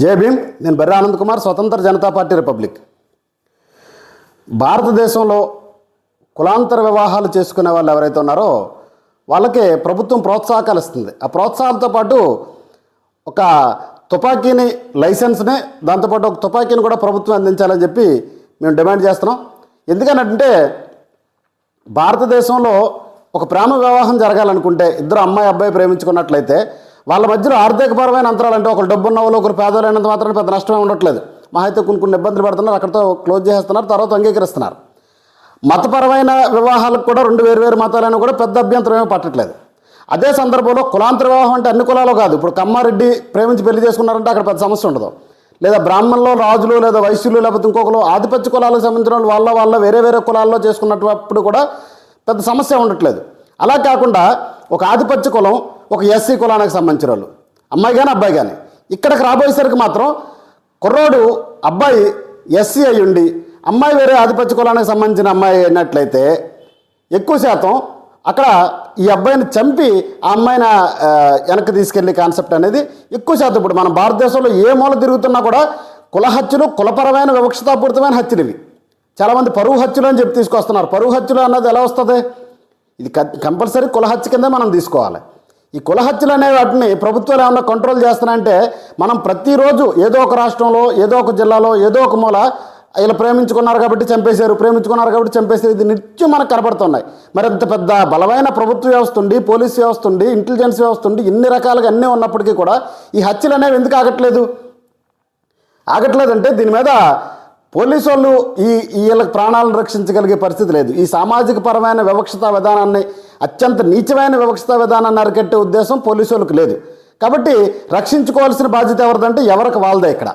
జై భీమ్. నేను బర్రె ఆనంద్ కుమార్ స్వతంత్ర జనతా పార్టీ రిపబ్లిక్. భారతదేశంలో కులాంతర వివాహాలు చేసుకునే వాళ్ళు ఎవరైతే ఉన్నారో వాళ్ళకి ప్రభుత్వం ప్రోత్సాహకాలు ఇస్తుంది. ఆ ప్రోత్సాహాలతో పాటు ఒక తుపాకీని లైసెన్స్ని దాంతోపాటు ఒక తుపాకీని కూడా ప్రభుత్వం అందించాలని చెప్పి మేము డిమాండ్ చేస్తున్నాం. ఎందుకనంటే భారతదేశంలో ఒక ప్రేమ వివాహం జరగాలనుకుంటే ఇద్దరు అమ్మాయి అబ్బాయి ప్రేమించుకున్నట్లయితే వాళ్ళ మధ్యలో ఆర్థికపరమైన అంతరాలు అంటే ఒకరు డబ్బు ఉన్న వాళ్ళు ఒకరు పేదలైనంత మాత్రం పెద్ద నష్టమే ఉండట్లేదు. మా అయితే కొన్ని కొన్ని ఇబ్బందులు పడుతున్నారు అక్కడితో క్లోజ్ చేస్తున్నారు తర్వాత అంగీకరిస్తున్నారు. మతపరమైన వివాహాలకు కూడా రెండు వేరు వేరు మతాలైనా కూడా పెద్ద అభ్యంతరం ఏమీ పట్టట్లేదు. అదే సందర్భంలో కులాంతర వివాహం అంటే అన్ని కులాలు కాదు. ఇప్పుడు కమ్మారెడ్డి ప్రేమించి పెళ్ళి చేసుకున్నారంటే అక్కడ పెద్ద సమస్య ఉండదు. లేదా బ్రాహ్మణులు రాజులు లేదా వైశ్యులు లేకపోతే ఇంకొకరు ఆధిపత్య కులాలకు సంబంధించిన వాళ్ళ వాళ్ళ వేరే వేరే కులాల్లో చేసుకున్నప్పుడు కూడా పెద్ద సమస్య ఉండట్లేదు. అలా కాకుండా ఒక ఆధిపత్య కులం ఒక ఎస్సీ కులానికి సంబంధించిన వాళ్ళు. అమ్మాయి కానీ అబ్బాయి కానీ ఇక్కడికి రాబోయేసరికి మాత్రం కుర్రోడు అబ్బాయి ఎస్సీ అయి ఉండి అమ్మాయి వేరే ఆధిపత్య కులానికి సంబంధించిన అమ్మాయి అయినట్లయితే ఎక్కువ శాతం అక్కడ ఈ అబ్బాయిని చంపి ఆ అమ్మాయిని వెనక్కి తీసుకెళ్ళే కాన్సెప్ట్ అనేది ఎక్కువ శాతం ఇప్పుడు మన భారతదేశంలో ఏ మూల తిరుగుతున్నా కూడా కుల హత్యలు కులపరమైన వివక్షతాపూరితమైన హత్యలు ఇవి. చాలామంది పరువు హత్యలు అని చెప్పి తీసుకొస్తున్నారు. పరువు హత్యలు అన్నది ఎలా వస్తుంది? ఇది కంపల్సరీ కుల హత్య కిందే మనం తీసుకోవాలి. ఈ కుల హత్యలు అనే వాటిని ప్రభుత్వాలు ఏమన్నా కంట్రోల్ చేస్తున్నాయంటే మనం ప్రతిరోజు ఏదో ఒక రాష్ట్రంలో ఏదో ఒక జిల్లాలో ఏదో ఒక మూల ఇలా ప్రేమించుకున్నారు కాబట్టి చంపేశారు ప్రేమించుకున్నారు కాబట్టి చంపేశారు. ఇది నిత్యం మనకు కనబడుతున్నాయి మరి అంత పెద్ద బలమైన ప్రభుత్వ వ్యవస్థ ఉండి పోలీస్ వ్యవస్థ ఉండి ఇంటెలిజెన్స్ వ్యవస్థ ఉండి ఇన్ని రకాలుగా అన్నీ ఉన్నప్పటికీ కూడా ఈ హత్యలు అనేవి ఎందుకు ఆగట్లేదు? ఆగట్లేదంటే దీని మీద పోలీసు వాళ్ళు ఈ వీళ్ళకి ప్రాణాలను రక్షించగలిగే పరిస్థితి లేదు. ఈ సామాజిక పరమైన వివక్షత విధానాన్ని అత్యంత నీచమైన వివక్షత విధానాన్ని అరికట్టే ఉద్దేశం పోలీసు వాళ్ళకి లేదు. కాబట్టి రక్షించుకోవాల్సిన బాధ్యత ఎవరిదంటే ఎవరికి వాళ్ళదే ఇక్కడ.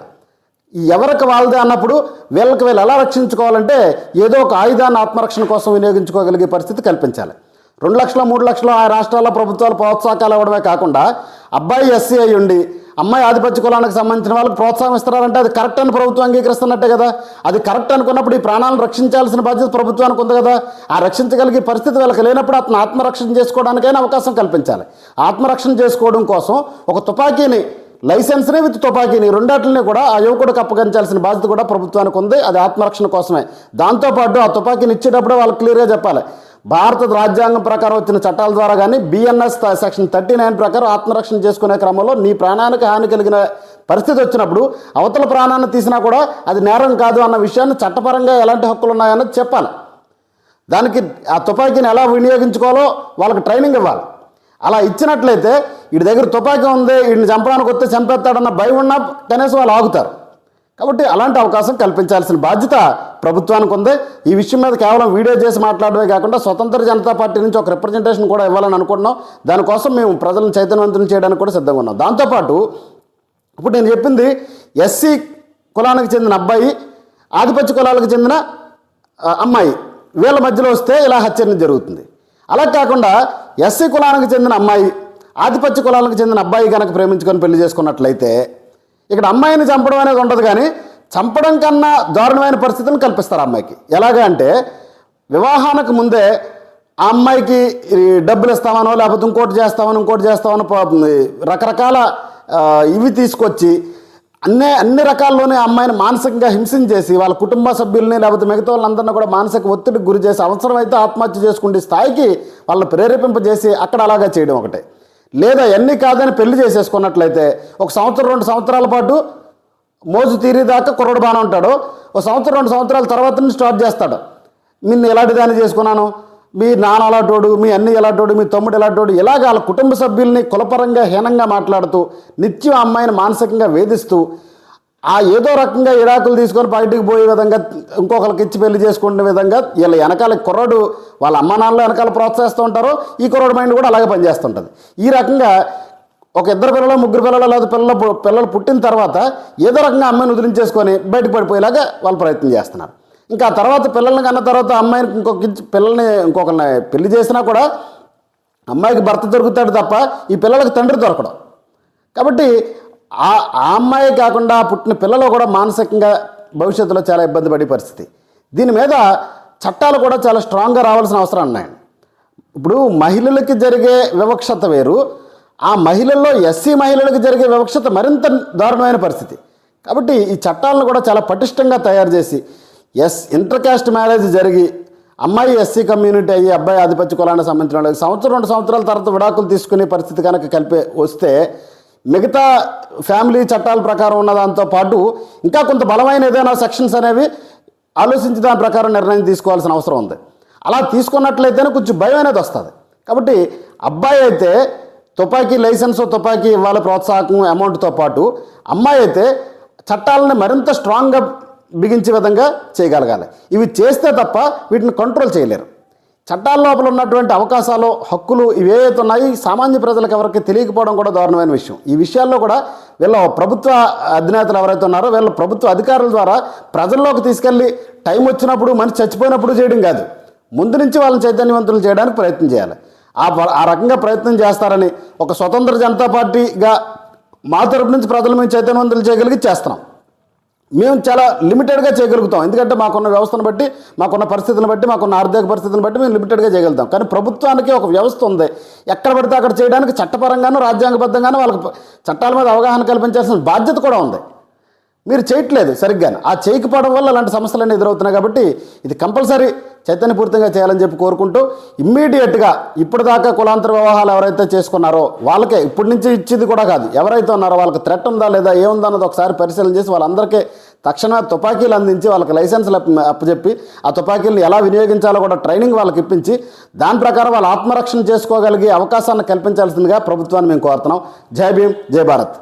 ఎవరికి వాళ్ళదే అన్నప్పుడు వీళ్ళకి వీళ్ళు ఎలా రక్షించుకోవాలంటే ఏదో ఒక ఆయుధాన్ని ఆత్మరక్షణ కోసం వినియోగించుకోగలిగే పరిస్థితి కల్పించాలి. రెండు లక్షల మూడు లక్షలు ఆ రాష్ట్రాల ప్రభుత్వాలు ప్రోత్సాహకాలు ఇవ్వడమే కాకుండా అబ్బాయి ఎస్సీ అయ్యుండి ఉండి అమ్మాయి ఆధిపత్య కులానికి సంబంధించిన వాళ్ళకి ప్రోత్సాహం ఇస్తున్నారంటే అది కరెక్ట్ అని ప్రభుత్వం అంగీకరిస్తున్నట్టే కదా. అది కరెక్ట్ అనుకున్నప్పుడు ఈ ప్రాణాలను రక్షించాల్సిన బాధ్యత ప్రభుత్వానికి ఉంది కదా. ఆ రక్షించగలిగే పరిస్థితి వాళ్ళకి లేనప్పుడు అతను ఆత్మరక్షణ చేసుకోవడానికైనా అవకాశం కల్పించాలి. ఆత్మరక్షణ చేసుకోవడం కోసం ఒక తుపాకీని లైసెన్స్ని విత్ తుపాకీని రెండాటిని కూడా ఆ యువకుడికి అప్పగించాల్సిన బాధ్యత కూడా ప్రభుత్వానికి ఉంది. అది ఆత్మరక్షణ కోసమే. దాంతోపాటు ఆ తుపాకీని ఇచ్చేటప్పుడే వాళ్ళు క్లియర్గా చెప్పాలి. భారత రాజ్యాంగం ప్రకారం వచ్చిన చట్టాల ద్వారా కానీ బిఎన్ఎస్ సెక్షన్ థర్టీ నైన్ ప్రకారం ఆత్మరక్షణ చేసుకునే క్రమంలో నీ ప్రాణానికి హాని కలిగిన పరిస్థితి వచ్చినప్పుడు అవతల ప్రాణాన్ని తీసినా కూడా అది నేరం కాదు అన్న విషయాన్ని చట్టపరంగా ఎలాంటి హక్కులు ఉన్నాయన్నది చెప్పాలి. దానికి ఆ తుపాకీని ఎలా వినియోగించుకోవాలో వాళ్ళకి ట్రైనింగ్ ఇవ్వాలి. అలా ఇచ్చినట్లయితే వీడి దగ్గర తుపాకీ ఉంది వీడిని చంపడానికి వస్తే చంపేస్తాడన్న భయం ఉన్నా కనీసం వాళ్ళు ఆగుతారు. కాబట్టి అలాంటి అవకాశం కల్పించాల్సిన బాధ్యత ప్రభుత్వానికి ఉంది. ఈ విషయం మీద కేవలం వీడియో చేసి మాట్లాడమే కాకుండా స్వతంత్ర జనతా పార్టీ నుంచి ఒక రిప్రజెంటేషన్ కూడా ఇవ్వాలని అనుకుంటున్నాం. దానికోసం మేము ప్రజలను చైతన్యవంతం చేయడానికి కూడా సిద్ధంగా ఉన్నాం. దాంతోపాటు ఇప్పుడు నేను చెప్పింది ఎస్సీ కులానికి చెందిన అబ్బాయి ఆధిపత్య కులాలకు చెందిన అమ్మాయి వీళ్ళ మధ్యలో వస్తే ఇలా హత్య జరుగుతుంది. అలా కాకుండా ఎస్సీ కులానికి చెందిన అమ్మాయి ఆధిపత్య కులాలకు చెందిన అబ్బాయి కనుక ప్రేమించుకొని పెళ్ళి చేసుకున్నట్లయితే ఇక్కడ అమ్మాయిని చంపడం అనేది ఉండదు కానీ చంపడం కన్నా దారుణమైన పరిస్థితిని కల్పిస్తారు అమ్మాయికి. ఎలాగా అంటే వివాహానికి ముందే ఆ అమ్మాయికి డబ్బులు ఇస్తామనో లేకపోతే ఇంకోటి చేస్తామని ఇంకోటి చేస్తామని రకరకాల ఇవి తీసుకొచ్చి అన్ని అన్ని రకాల్లోనే అమ్మాయిని మానసికంగా హింసించేసి వాళ్ళ కుటుంబ సభ్యుల్ని లేకపోతే మిగతా వాళ్ళందరినీ కూడా మానసిక ఒత్తిడికి గురి చేసి అవసరమైతే ఆత్మహత్య చేసుకునే స్థాయికి వాళ్ళని ప్రేరేపింపజేసి అక్కడ అలాగా చేయడం ఒకటే. లేదా ఎన్ని కాదని పెళ్ళి చేసేసుకున్నట్లయితే ఒక సంవత్సరం రెండు సంవత్సరాల పాటు మోజు తీరేదాకా కుర్రడు బాగానే ఉంటాడు. ఒక సంవత్సరం రెండు సంవత్సరాల తర్వాత నుంచి స్టార్ట్ చేస్తాడు. నిన్ను ఎలాంటి దాన్ని చేసుకున్నాను? మీ నాన్న ఎలాంటోడు మీ అన్ని ఎలాంటోడు మీ తమ్ముడు ఎలాంటోడు ఇలాగ వాళ్ళ కుటుంబ సభ్యుల్ని కులపరంగా హీనంగా మాట్లాడుతూ నిత్యం ఆ అమ్మాయిని మానసికంగా వేధిస్తూ ఆ ఏదో రకంగా ఇడాకులు తీసుకొని బయటికి పోయే విధంగా ఇంకొకరికి ఇచ్చి పెళ్ళి చేసుకునే విధంగా వీళ్ళ వెనకాల కుర్రాడు వాళ్ళ అమ్మ నాన్నలు వెనకాల ప్రోత్సహిస్తూ ఉంటారు. ఈ కుర్రాడు మైండ్ కూడా అలాగే పనిచేస్తుంటుంది. ఈ రకంగా ఒక ఇద్దరు పిల్లలు ముగ్గురు పిల్లలు లేదా పిల్లలు పిల్లలు పుట్టిన తర్వాత ఏదో రకంగా అమ్మాయిని వదిలించేసుకొని బయటకు పడిపోయేలాగా వాళ్ళు ప్రయత్నం చేస్తున్నారు. ఇంకా తర్వాత పిల్లల్ని కన్న తర్వాత అమ్మాయిని ఇంకొక పిల్లల్ని ఇంకొకరిని పెళ్ళి చేసినా కూడా అమ్మాయికి భర్త దొరుకుతాడు తప్ప ఈ పిల్లలకు తండ్రి దొరకడం. కాబట్టి ఆ ఆ అమ్మాయి కాకుండా పుట్టిన పిల్లలు కూడా మానసికంగా భవిష్యత్తులో చాలా ఇబ్బంది పడే పరిస్థితి. దీని మీద చట్టాలు కూడా చాలా స్ట్రాంగ్గా రావాల్సిన అవసరం ఉన్నాయి ఇప్పుడు మహిళలకి జరిగే వివక్షత వేరు ఆ మహిళల్లో ఎస్సీ మహిళలకు జరిగే వివక్షత మరింత దారుణమైన పరిస్థితి. కాబట్టి ఈ చట్టాలను కూడా చాలా పటిష్టంగా తయారు చేసి ఎస్ ఇంటర్కాస్ట్ మ్యారేజ్ జరిగి అమ్మాయి ఎస్సీ కమ్యూనిటీ అయ్యి అబ్బాయి ఆధిపత్య కులానికి సంబంధించిన వాళ్ళకి సంవత్సరం రెండు సంవత్సరాల తర్వాత విడాకులు తీసుకునే పరిస్థితి కనుక కలిపే వస్తే మిగతా ఫ్యామిలీ చట్టాల ప్రకారం ఉన్న దాంతో పాటు ఇంకా కొంత బలమైన ఏదైనా సెక్షన్స్ అనేవి ఆలోచించి దాని ప్రకారం నిర్ణయం తీసుకోవాల్సిన అవసరం ఉంది. అలా తీసుకున్నట్లయితేనే కొంచెం భయం అనేది వస్తుంది. కాబట్టి అబ్బాయి అయితే తుపాకీ లైసెన్స్ తుపాకీ ఇవ్వాలి ప్రోత్సాహకం అమౌంట్తో పాటు అమ్మాయి అయితే చట్టాలని మరింత స్ట్రాంగ్గా బిగించే విధంగా చేయగలగాలి. ఇవి చేస్తే తప్ప వీటిని కంట్రోల్ చేయలేరు. చట్టాల లోపల ఉన్నటువంటి అవకాశాలు హక్కులు ఇవి ఏవైతే ఉన్నాయి సామాన్య ప్రజలకు ఎవరికి తెలియకపోవడం కూడా దారుణమైన విషయం. ఈ విషయాల్లో కూడా వీళ్ళ ప్రభుత్వ అధినేతలు ఎవరైతే ఉన్నారో వీళ్ళ ప్రభుత్వ అధికారుల ద్వారా ప్రజల్లోకి తీసుకెళ్ళి టైం వచ్చినప్పుడు మనిషి చచ్చిపోయినప్పుడు చేయడం కాదు. ముందు నుంచి వాళ్ళని చైతన్యవంతులు చేయడానికి ప్రయత్నం చేయాలి. ఆ ప- ఆ రకంగా ప్రయత్నం చేస్తారని ఒక స్వతంత్ర జనతా పార్టీగా మా తరపు నుంచి ప్రజలు మేము చైతన్యవంతులు చేయగలిగి చేస్తున్నాం. మేము చాలా లిమిటెడ్గా చేయగలుగుతాం. ఎందుకంటే మాకున్న వ్యవస్థను బట్టి మాకున్న పరిస్థితులను బట్టి మాకున్న ఆర్థిక పరిస్థితులను బట్టి మేము లిమిటెడ్గా చేయగలుగుతాం. కానీ ప్రభుత్వానికి ఒక వ్యవస్థ ఉంది. ఎక్కడ పడితే అక్కడ చేయడానికి చట్టపరంగానూ రాజ్యాంగబద్ధంగానూ వాళ్ళకి చట్టాల మీద అవగాహన కల్పించాల్సిన బాధ్యత కూడా ఉంది. మీరు చేయట్లేదు సరిగ్గా ఆ చేయకపోవడం వల్ల అలాంటి సమస్యలన్నీ ఎదురవుతున్నాయి కాబట్టి ఇది కంపల్సరీ చైతన్యపూరితంగా చేయాలని చెప్పి కోరుకుంటూ ఇమ్మీడియట్గా ఇప్పటిదాకా కులాంతర వివాహాలు ఎవరైతే చేసుకున్నారో వాళ్ళకే ఇప్పటి నుంచి ఇచ్చేది కూడా కాదు. ఎవరైతే ఉన్నారో వాళ్ళకి థ్రెట్ ఉందా లేదా ఏముందా అన్నది ఒకసారి పరిశీలన చేసి వాళ్ళందరికీ తక్షణ తుపాకీలు అందించి వాళ్ళకి లైసెన్సులు అప్పచెప్పి ఆ తుపాకీలను ఎలా వినియోగించాలో కూడా ట్రైనింగ్ వాళ్ళకి ఇప్పించి దాని ప్రకారం వాళ్ళు ఆత్మరక్షణ చేసుకోగలిగే అవకాశాన్ని కల్పించాల్సిందిగా ప్రభుత్వాన్ని మేము కోరుతున్నాం. జై భీమ్ జై భారత్.